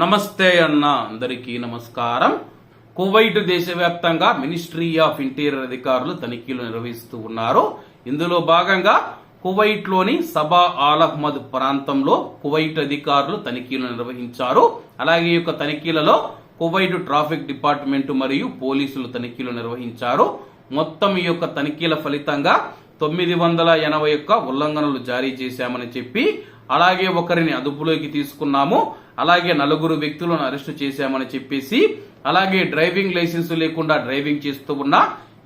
నమస్తే అన్న అందరికీ నమస్కారం. కువైట్ దేశవ్యాప్తంగా మినిస్ట్రీ ఆఫ్ ఇంటీరియర్ అధికారులు తనిఖీలు నిర్వహిస్తూ ఉన్నారు. ఇందులో భాగంగా కువైట్లోని సబా ఆల్ అహ్మద్ ప్రాంతంలో కువైట్ అధికారులు తనిఖీలు నిర్వహించారు. అలాగే ఈ యొక్క తనిఖీలలో కువైట్ ట్రాఫిక్ డిపార్ట్మెంట్ మరియు పోలీసులు తనిఖీలు నిర్వహించారు. మొత్తం ఈ యొక్క తనిఖీల ఫలితంగా తొమ్మిది వందల ఎనభై ఒక్క ఉల్లంఘనలు జారీ చేశామని చెప్పి అలాగే ఒకరిని అదుపులోకి తీసుకున్నాము. అలాగే నలుగురు వ్యక్తులను అరెస్టు చేశామని చెప్పేసి అలాగే డ్రైవింగ్ లైసెన్స్ లేకుండా డ్రైవింగ్ చేస్తూ ఉన్న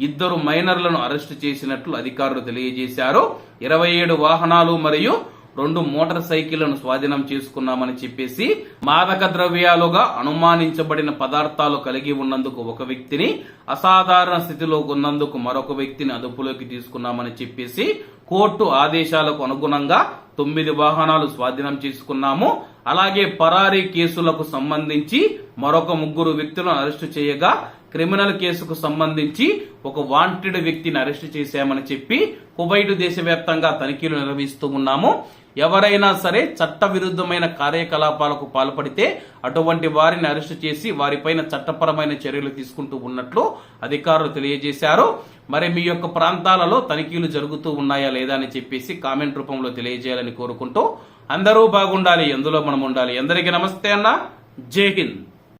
ఇద్దరు మైనర్లను అరెస్టు చేసినట్లు అధికారులు తెలియజేశారు. ఇరవై ఏడు వాహనాలు మరియు రెండు మోటార్ సైకిళ్ళను స్వాధీనం చేసుకున్నామని చెప్పేసి మాదక ద్రవ్యాలుగా అనుమానించబడిన పదార్థాలు కలిగి ఉన్నందుకు ఒక వ్యక్తిని అసాధారణ స్థితిలో ఉన్నందుకు మరొక వ్యక్తిని అదుపులోకి తీసుకున్నామని చెప్పేసి కోర్టు ఆదేశాలకు అనుగుణంగా తొమ్మిది వాహనాలు స్వాధీనం చేసుకున్నాము. అలాగే పరారీ కేసులకు సంబంధించి మరొక ముగ్గురు వ్యక్తులను అరెస్టు చేయగా క్రిమినల్ కేసుకు సంబంధించి ఒక వాంటెడ్ వ్యక్తిని అరెస్టు చేశామని చెప్పి కువైట్ దేశవ్యాప్తంగా తనిఖీలు నిర్వహిస్తూ ఉన్నాము. ఎవరైనా సరే చట్ట విరుద్ధమైన కార్యకలాపాలకు పాల్పడితే అటువంటి వారిని అరెస్టు చేసి వారిపైన చట్టపరమైన చర్యలు తీసుకుంటూ ఉన్నట్లు అధికారులు తెలియజేశారు. మరి మీ యొక్క ప్రాంతాలలో తనిఖీలు జరుగుతూ ఉన్నాయా లేదా అని చెప్పేసి కామెంట్ రూపంలో తెలియజేయాలని కోరుకుంటూ అందరూ బాగుండాలి ఎందులో మనం ఉండాలి. అందరికీ నమస్తే అన్న. జై హింద్.